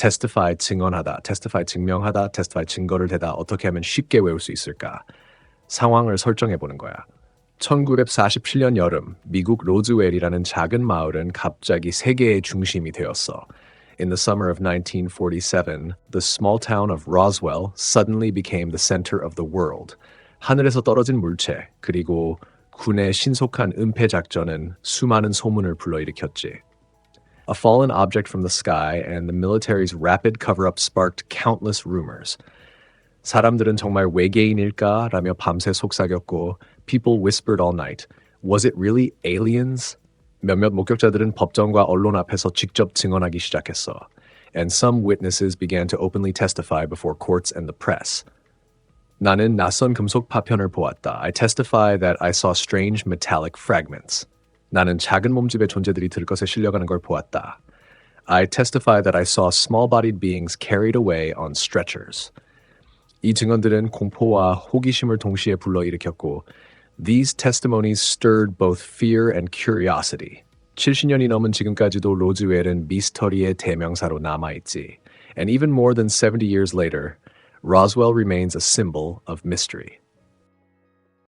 testify 증언하다, testify 증명하다, testify 증거를 대다 어떻게 하면 쉽게 외울 수 있을까? 상황을 설정해 보는 거야. 1947년 여름 미국 로즈웰이라는 작은 마을은 갑자기 세계의 중심이 되었어. In the summer of 1947, the small town of Roswell suddenly became the center of the world. 하늘에서 떨어진 물체 그리고 군의 신속한 은폐 작전은 수많은 소문을 불러일으켰지. A fallen object from the sky and the military's rapid cover-up sparked countless rumors. 사람들은 정말 외계인일까라며 밤새 속삭였고 people whispered all night. Was it really aliens? 몇몇 목격자들은 법정과 언론 앞에서 직접 증언하기 시작했어. And some witnesses began to openly testify before courts and the press. 나는 낯선 금속 파편을 보았다. I testify that I saw strange metallic fragments. 나는 작은 몸집의 존재들이 들것에 실려가는 걸 보았다. I testify that I saw small-bodied beings carried away on stretchers. 이 증언들은 공포와 호기심을 동시에 불러일으켰고 These testimonies stirred both fear and curiosity. 70년이 넘은 지금까지도 로즈웰은 미스터리의 대명사로 남아있지. And even more than 70 years later, Roswell remains a symbol of mystery.